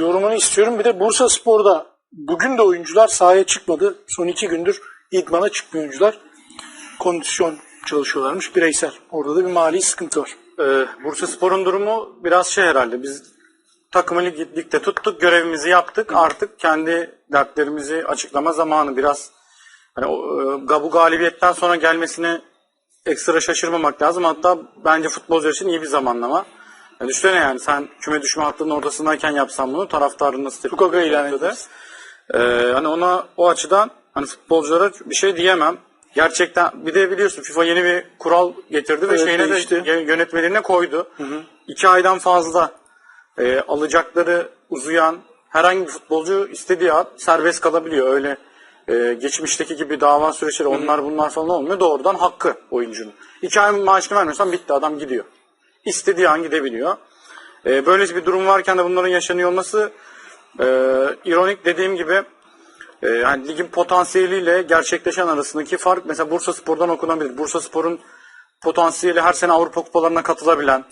yorumunu istiyorum. Bir de Bursa Spor'da bugün de oyuncular sahaya çıkmadı. Son iki gündür idmana çıkmıyor oyuncular. Kondisyon çalışıyorlarmış bireysel. Orada da bir mali sıkıntı var. Ee, Bursa Spor'un durumu biraz şey herhalde. Biz takımı lig, ligde tuttuk, görevimizi yaptık. Artık kendi dertlerimizi açıklama zamanı biraz. Hani e, bu galibiyetten sonra gelmesine ekstra şaşırmamak lazım. Hatta bence futbolcular için iyi bir zamanlama. Yani düşünsene yani sen küme düşme hattının ortasındayken yapsan bunu taraftarın nasıl tepki Lukaku ilan ederiz. Ee, hani ona o açıdan hani futbolculara bir şey diyemem. Gerçekten bir de biliyorsun FIFA yeni bir kural getirdi ve Evet, şeyine değişti. de yö- yönetmeliğine koydu. İki aydan fazla e, alacakları uzayan herhangi bir futbolcu istediği an serbest kalabiliyor. Öyle e, geçmişteki gibi dava süreçleri onlar bunlar falan olmuyor. Doğrudan hakkı oyuncunun. İki ay maaşını vermiyorsan bitti adam gidiyor. İstediği an gidebiliyor. E, böylesi bir durum varken de bunların yaşanıyor olması e, ironik dediğim gibi e, yani ligin potansiyeliyle gerçekleşen arasındaki fark mesela Bursa Spor'dan okunabilir. Bursa Spor'un potansiyeli her sene Avrupa kupalarına katılabilen,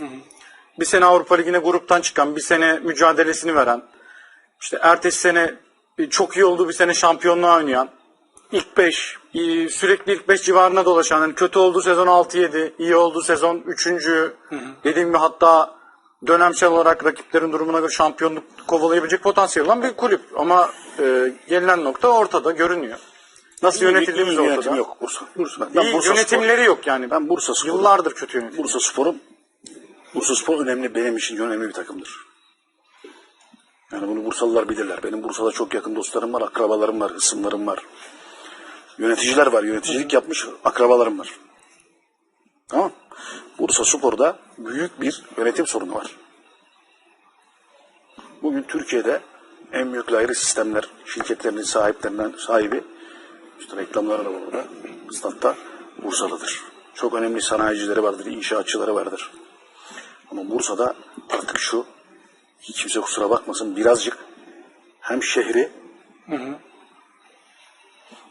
bir sene Avrupa Ligi'ne gruptan çıkan, bir sene mücadelesini veren, işte ertesi sene e, çok iyi olduğu bir sene şampiyonluğa oynayan, ilk 5, sürekli ilk 5 civarına dolaşan, yani kötü olduğu sezon 6-7, iyi olduğu sezon 3. dediğim gibi hatta dönemsel olarak rakiplerin durumuna göre şampiyonluk kovalayabilecek potansiyel olan bir kulüp. Ama e, gelinen nokta ortada, görünüyor. Nasıl yönetildiğimiz iyi ortada. yönetim yok Bursa. Bursa. Ben İyi Bursa yönetimleri yok yani. Spor, ben Bursa Spor. Yıllardır kötü yönetim. Bursa Spor'un Bursa Spor önemli benim için önemli bir takımdır. Yani bunu Bursalılar bilirler. Benim Bursa'da çok yakın dostlarım var, akrabalarım var, hısımlarım var. Yöneticiler var, yöneticilik yapmış akrabalarım var. Tamam. Bursa Spor'da büyük bir yönetim sorunu var. Bugün Türkiye'de en büyük ayrı sistemler şirketlerinin sahiplerinden sahibi işte reklamları da var burada. Statta Bursa'dadır. Çok önemli sanayicileri vardır, inşaatçıları vardır. Ama Bursa'da artık şu hiç kimse kusura bakmasın birazcık hem şehri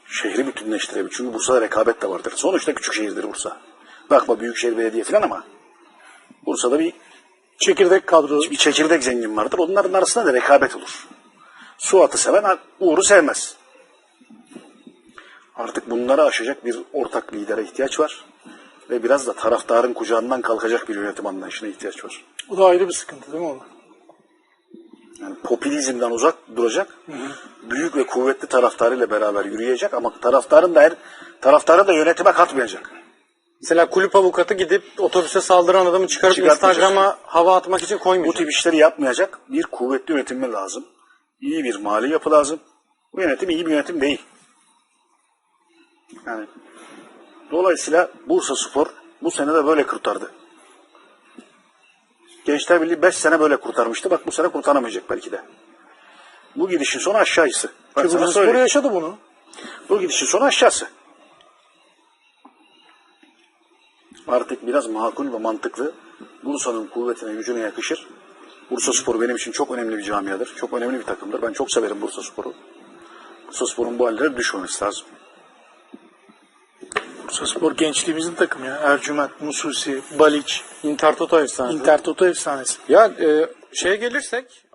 şehri bütünleştirebilir. Çünkü Bursa'da rekabet de vardır. Sonuçta küçük şehirdir Bursa. Bakma Büyükşehir Belediye falan ama Bursa'da bir Çekirdek kadro. bir çekirdek zengin vardır. Onların arasında da rekabet olur. Suat'ı seven Uğur'u sevmez. Artık bunları aşacak bir ortak lidere ihtiyaç var. Ve biraz da taraftarın kucağından kalkacak bir yönetim anlayışına ihtiyaç var. Bu da ayrı bir sıkıntı değil mi o? Yani popülizmden uzak duracak. Büyük ve kuvvetli taraftarıyla beraber yürüyecek ama taraftarın da her taraftarı da yönetime katmayacak. Mesela kulüp avukatı gidip otobüse saldıran adamı çıkarıp. Instagram'a hava atmak için Bu koymayacak. tip işleri yapmayacak bir kuvvetli yönetim lazım. İyi bir mali yapı lazım. Bu yönetim iyi bir yönetim değil. Yani dolayısıyla Bursa Spor bu sene de böyle kurtardı. Gençler Birliği 5 sene böyle kurtarmıştı. Bak bu sene kurtaramayacak belki de. Bu gidişin sonu aşağısı. Ben Ki sana Bursa Spor söyleyeyim. yaşadı bunu. Bu gidişin sonu aşağısı. Artık biraz makul ve mantıklı. Bursa'nın kuvvetine, gücüne yakışır. Bursa Spor benim için çok önemli bir camiadır. Çok önemli bir takımdır. Ben çok severim Bursa Spor'u. Bursa Spor'un bu hallere düşmemesi lazım. Bursa Spor gençliğimizin takımı ya. Ercüment, Mususi, Baliç, Intertoto efsanesi. Intertoto efsanesi. Ya e, şeye gelirsek